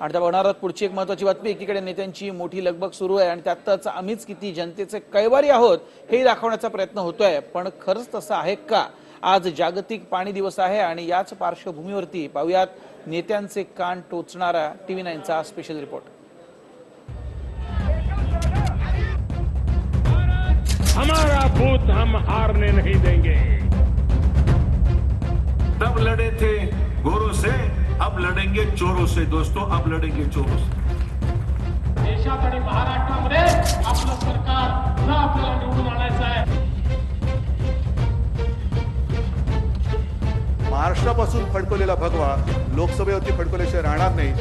आणि त्या बघणार आहोत पुढची एक महत्वाची बातमी. एकीकडे नेत्यांची मोठी लगबग सुरू आहे आणि त्यातच आम्हीच किती जनतेचे कैवारी आहोत हे दाखवण्याचा प्रयत्न होतोय. पण खरंच तसं आहे का? आज जागतिक पाणी दिवस आहे आणि याच पार्श्वभूमीवरती पाहुयात नेत्यांचे कान टोचणारा टीव्ही नाईनचा स्पेशल रिपोर्ट हमारा बूथ हम हारने नहीं देंगे। तब लड़े थे गोरों से। अब लड़ेंगे चोरों से दोस्तों अब लड़ेंगे चोरों से। देशात आणि महाराष्ट्रामध्ये आपलं सरकार पुन्हा आपल्याला निवडून आणायचं आहे. महाराष्ट्रापासून फडकवलेला भगवा लोकसभेवरती फडकवल्याशिवाय राहणार नाही.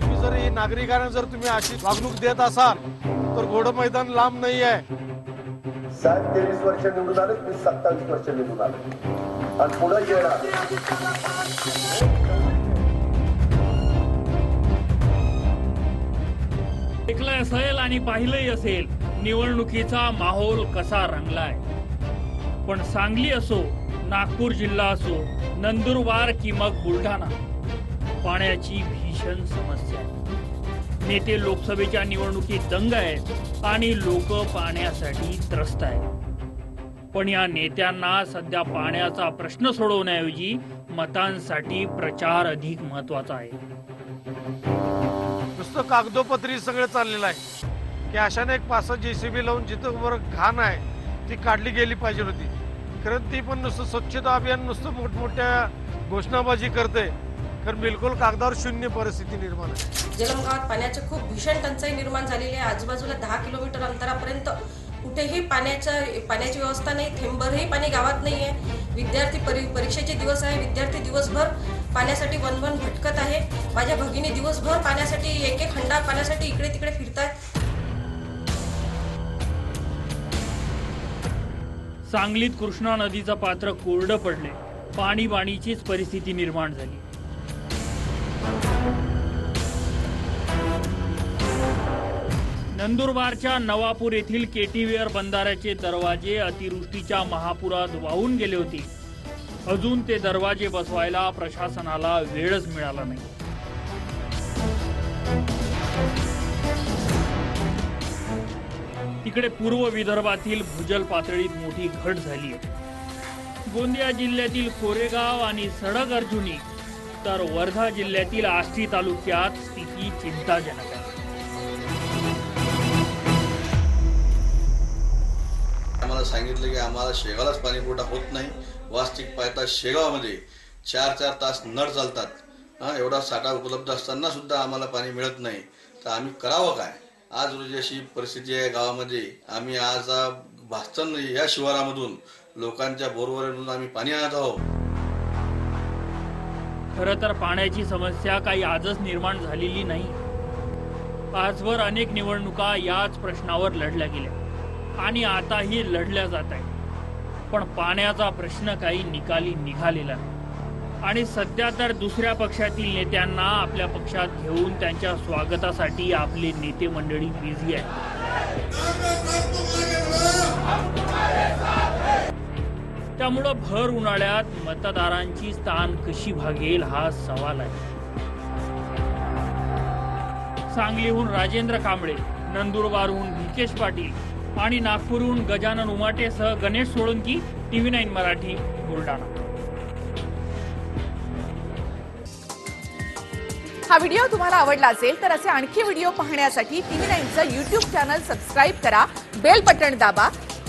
तुम्ही जर नागरिकांना जर तुम्ही अशी वागणूक देत असाल तर घोडं मैदान लांब नाही आहे. साहेब तेवीस वर्ष निवडून आले मी सत्तावीस वर्ष निवडून आले. आणि पुढे येणार. ऐकलंय असेल आणि पाहिलंही असेल निवडणुकीचा माहोल कसा रंगलाय? पण सांगली असो नागपूर जिल्हा असो नंदुरबार की मग बुलढाणा पाण्याची भीषण समस्या आहे. नेते लोकसभेच्या निवडणुकीत दंग आहेत आणि लोक पाण्यासाठी त्रस्त आहेत. पण या नेत्यांना सध्या पाण्याचा प्रश्न सोडवण्याऐवजी मतांसाठी प्रचार अधिक महत्त्वाचा आहे. नुसतं कागदोपत्री सगळं चाललेलं आहे. की अशाने एक पाच जेसीबी लावून जिथं वर घाण आहे ती काढली गेली पाहिजे होती. कारण ती पण नुसतं स्वच्छता अभियान नुसतं मोठमोठ्या घोषणाबाजी करते. कारण बिलकुल कागदावर शून्य परिस्थिती निर्माण आहे. जलमगावात पाण्याची खूप भीषण टंचाई निर्माण झालेली आहे. आजूबाजूला दहा किलोमीटर अंतरापर्यंत कुठेही पाण्याच्या पाण्याची व्यवस्था नाही थेंबरही पाणी गावात नाही आहे विद्यार्थी परी परीक्षेचे दिवस आहे. विद्यार्थी दिवसभर पाण्यासाठी वन वन भटकत आहे. माझ्या भगिनी दिवसभर पाण्यासाठी एक एक खंडा पाण्यासाठी इकडे तिकडे फिरतात सांगलीत कृष्णा नदीचं पात्र कोरडं पडले. पाणी बाणीचीच परिस्थिती निर्माण झाली. नंदुरबारच्या नवापूर येथील केटीवेअर बंधाऱ्याचे दरवाजे अतिवृष्टीच्या महापुरात वाहून गेले होते. अजून ते दरवाजे बसवायला प्रशासनाला वेळच मिळाला नाही. तिकडे पूर्व विदर्भातील भूजल पातळीत मोठी घट झाली आहे. गोंदिया जिल्ह्यातील कोरेगाव आणि सडक अर्जुनी तर वर्धा जिल्ह्यातील आष्टी तालुक्यात स्थिती चिंताजनक आहे. आम्हाला सांगितलं की आम्हाला शेगावलाच पाणी पुरवठा होत नाही. वास्तविक पाहता शेगावमध्ये चार चार तास नळ चालतात. हा एवढा साठा उपलब्ध असताना सुद्धा आम्हाला पाणी मिळत नाही. तर आम्ही करावं काय? आज रोजी अशी परिस्थिती आहे गावामध्ये. आम्ही आज भास्तन या शिवारामधून लोकांच्या बोरवरून आम्ही पाणी आणत आहोत. खरं तर पाण्याची समस्या काही आजच निर्माण झालेली नाही. आजवर अनेक निवडणुका याच प्रश्नावर लढल्या गेल्या. आणि आताही लढल्या जात आहेत. पण पाण्याचा प्रश्न काही निकाली निघालेला नाही. आणि सध्या तर दुसऱ्या पक्षातील नेत्यांना आपल्या पक्षात घेऊन त्यांच्या स्वागतासाठी आपले नेते मंडळी बिझी आहे त्यामुळं भर उन्हाळ्यात मतदारांची स्थान कशी भागेल हा सवाल आहे. सांगलीहून राजेंद्र कांबळे नंदुरबारहून भिकेश पाटील आणि नागपूरहून गजानन उमाटेसह गणेश सोळंकी टीव्ही नाईन मराठी बुलढाणा. हा व्हिडिओ तुम्हाला आवडला असेल तर असे आणखी व्हिडिओ पाहण्यासाठी टीव्ही नाईनचं युट्यूब चॅनल सबस्क्राईब करा बेल बटण दाबा